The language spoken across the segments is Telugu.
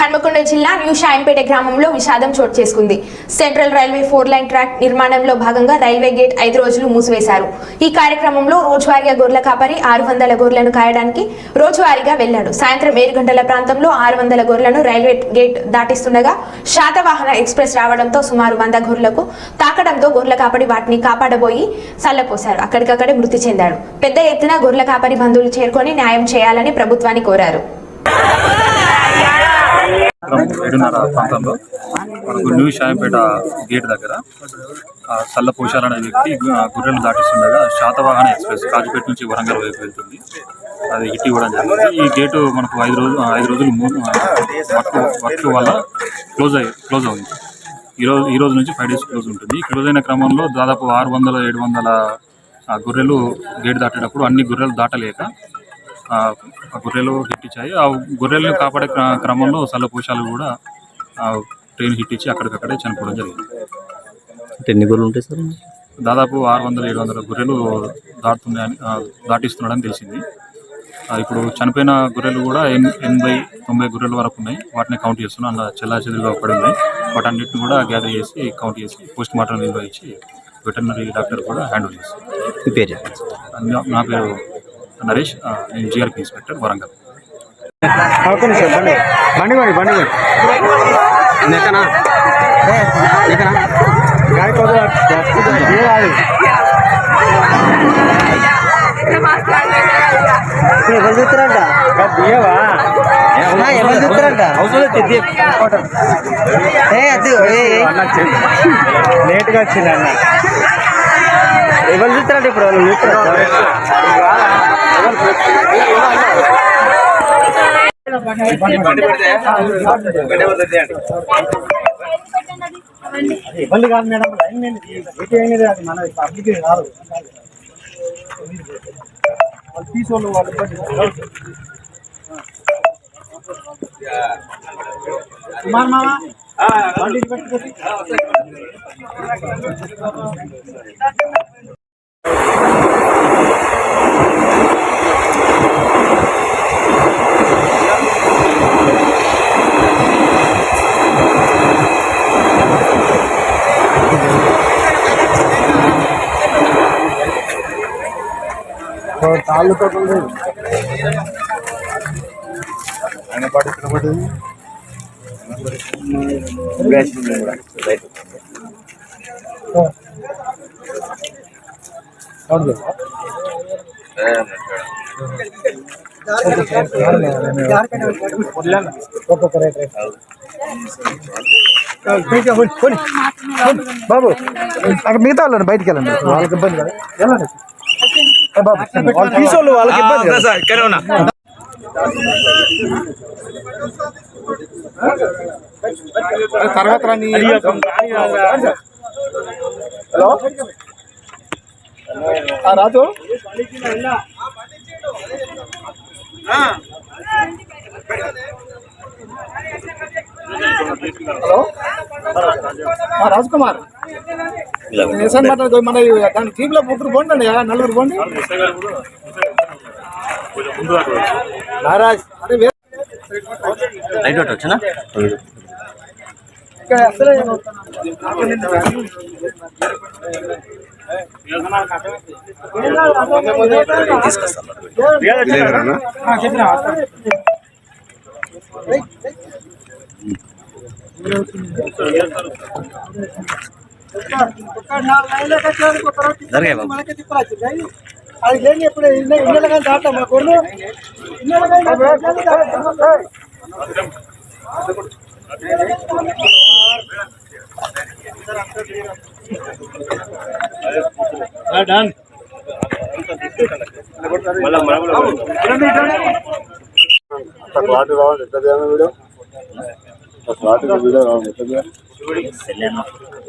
హన్మకొండ జిల్లా న్యూ షాయంపేట గ్రామంలో విషాదం చోటు చేసుకుంది. Central railway four line track నిర్మాణంలో భాగంగా రైల్వే గేట్ ఐదు రోజులు మూసివేశారు. ఈ కార్యక్రమంలో రోజువారీగా గొర్రెల కాపరి ఆరు వందల గొర్రెలను కాయడానికి రోజువారీగా వెళ్ళాడు సాయంత్రం ఏడు గంటల ప్రాంతంలో ఆరు వందల గొర్రెలను రైల్వే గేట్ దాటిస్తుండగా శాతవాహన ఎక్స్ప్రెస్ రావడంతో సుమారు వంద గొర్రెలకు తాకడంతో గొర్రెల కాపరి వాటిని కాపాడబోయి చల్లపోశారు. అక్కడికక్కడే మృతి చెందాడు. పెద్ద ఎత్తున గొర్రెల కాపరి బంధువులు చేరుకొని న్యాయం చేయాలని ప్రభుత్వాన్ని కోరారు. ఏడున్నర ప్రాంతంలో మనకు న్యూ షాయంపేట గేట్ దగ్గర ఆ, సల్ల పోషాల అనే వ్యక్తి గుర్రెలు గొర్రెలు దాటిస్తుండగా శాతవాహన ఎక్స్ప్రెస్ కాజుపేట నుంచి వరంగల్ వైపు వెళ్తుంది. అది హిట్ ఇవ్వడం జరిగింది. ఈ గేటు మనకు ఐదు రోజులు ఐదు రోజులు మూడు వర్క్ వర్క్ వల్ల క్లోజ్ అయ్యి క్లోజ్ అవుతుంది. ఈ రోజు ఈ రోజు నుంచి ఫైవ్ డేస్ క్లోజ్ ఉంటుంది. ఈ క్లోజ్ అయిన క్రమంలో దాదాపు ఆరు వందల ఏడు వందల ఆ, గొర్రెలు గేట్ దాటేటప్పుడు అన్ని గొర్రెలు దాటలేక గొర్రెలు హిట్ ఇచ్చాయి ఆ గొర్రెలను కాపాడే క్ర- క్రమంలో సల్లపోషాలు కూడా ఆ ట్రైన్ హిట్ ఇచ్చి అక్కడికక్కడే చనిపోవడం జరిగింది. అంటే ఎన్ని గొర్రెలు ఉంటాయి సార్? దాదాపు ఆరు వందల ఏడు వందల గొర్రెలు దాటుతున్నాయని దాటిస్తున్నాడని తెలిసింది. ఇప్పుడు చనిపోయిన గొర్రెలు కూడా ఎన్- ఎనభై తొంభై గొర్రెల వరకు ఉన్నాయి. వాటిని కౌంట్ చేస్తున్నాం. అలా చెల్లా చెదురుగా పడి ఉన్నాయి వాటన్నిటిని కూడా గ్యాదర్ చేసి కౌంట్ చేసి పోస్ట్ మార్టం నిర్వహించి వెటర్నరీ డాక్టర్ కూడా హ్యాండిల్ చేస్తాం మీ పేరు చెప్పండి సార్. నా- నా పేరు నరేష్ నేను జిఆర్పి ఇన్స్పెక్టర్ వరంగల్. బండి. బండి బండి ఎవరు చూస్తారంట? బియ్యవా ఎవరు చూస్తారంట? ఏ అది లేట్గా వచ్చింది అన్న. ఎవరు చూస్తారంట ఇప్పుడు వాళ్ళు? ఇబ్బంది కాదు మేడం లైన్ లేదు. ఎటు అది మన పబ్లిక్ కాదు వాళ్ళు తీసుకోళ్ళు వాళ్ళు ఇబ్బంది కుమార్ మామ బండి పెట్టుకోండి. ఆయన పాటు ఇక్కడ పడింది. ఒక్కొక్క రేట్ రేట్. బాబు అక్కడ మిగతా వాళ్ళని బయటికి వెళ్ళండి వాళ్ళకి ఇబ్బంది కదా వెళ్ళండి తీసుకోళ్ళు వాళ్ళకి ఇబ్బంది. తర్వాత హలో? ఆ, రాజు? హలో? ఆ, రాజ్ కుమార్ నిశాన్ మాట్లాడుకో మన దాని టీంలో ముగ్గురు పోండి అండి నలుగురు పోండి. లైట్ అవుట్ వచ్చినా? ఇక్కడ అసలే చెప్పిన జరిగాయి బాబు అది లేని ఎప్పుడు ఇన్నెల కానీ దాటా మా కొర్రు ఇన్నెల కానీ డన్ స్లాట్ కావాలి ఎట్లా చేయాలి వీడియో స్లాట్ వీడియో కావాలి ఎట్లా చేయాలి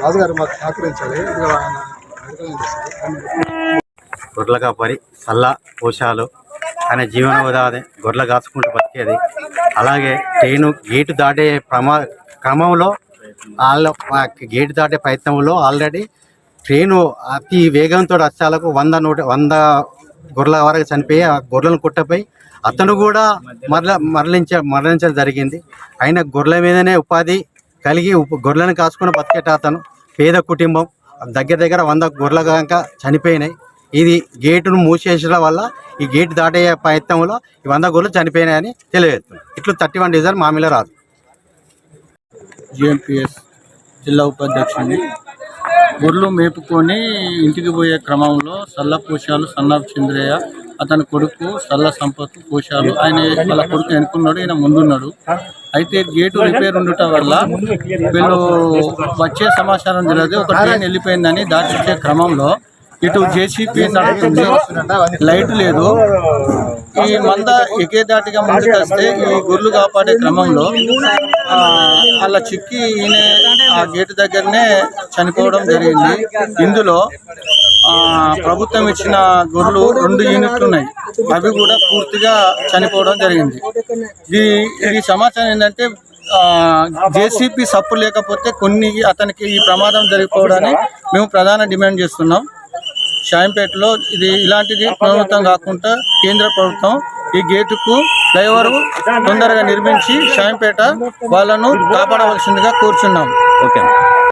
రాజుగారు మాకు సహకరించాలి. ఇది ఆయన గొర్రెల కాపరి పోషాలు ఆయన జీవన ఉదాహరణ గొర్రెలు కాచుకుంటూ బతికేది. అలాగే ట్రైను గేటు దాటే ప్రమా క్రమంలో వాళ్ళ గేటు దాటే ప్రయత్నంలో ఆల్రెడీ ట్రైను అతి వేగంతో వచ్చాలకు వంద నూట వంద గొర్రెల వరకు చనిపోయి ఆ గొర్రెలను కుట్టపోయి అతను కూడా మరల మరలించ మరణించడం జరిగింది. ఆయన గొర్రెల మీదనే ఉపాధి కలిగి గొర్రెలను కాసుకుని బతికేట అతను పేద కుటుంబం. దగ్గర దగ్గర వంద గొర్రెల కనుక చనిపోయినాయి. ఇది గేటును మూసేసడం వల్ల ఈ గేటు దాటే ప్రయత్నంలో ఈ వంద గొర్రెలు చనిపోయినాయని తెలియజేస్తుంది ఇట్లు థర్టీ వన్ డిజైన్ మామిల రాదు. జిఎంపిఎస్ జిల్లా ఉపాధ్యక్షుడిని గుడ్లు మేపుకొని ఇంటికి పోయే క్రమంలో సల్ల పోషాలు సన్నాఫ్ చంద్రయ్య అతని కొడుకు సల్ల సంపత్ పోషాలు ఆయన వాళ్ళ కొడుకు వెనుకున్నాడు ఈయన ముందున్నాడు. అయితే గేటు రిపేర్ ఉండటం వల్ల వీళ్ళు వచ్చే సమాచారం తెలియదు. ఒక ట్రైన్ వెళ్ళిపోయిందని దాటిచ్చే క్రమంలో ఇటు జేసీపీ నడుస్తుంది లైట్ లేదు. ఈ మంద ఎకే దాటిగా ముందుకు వస్తే ఈ గొర్రెలు కాపాడే క్రమంలో అలా చిక్కి ఈయన ఆ గేటు దగ్గరనే చనిపోవడం జరిగింది. ఇందులో ప్రభుత్వం ఇచ్చిన గొర్రెలు రెండు యూనిట్లు ఉన్నాయి. అవి కూడా పూర్తిగా చనిపోవడం జరిగింది. ఇది ఇది సమాచారం ఏంటంటే జేసీపీ సప్పు లేకపోతే కొన్ని అతనికి ఈ ప్రమాదం జరిగిపోవడాన్ని మేము ప్రధాన డిమాండ్ చేస్తున్నాం. షాయంపేటలో ఇది ఇలాంటిది పునరుద్ధం కాకుండా కేంద్ర ప్రభుత్వం ఈ గేటుకు ఫ్లైఓవర్ తొందరగా నిర్మించి షాయంపేట వాళ్ళను కాపాడవలసిందిగా కోరుచున్నాం. ఓకే.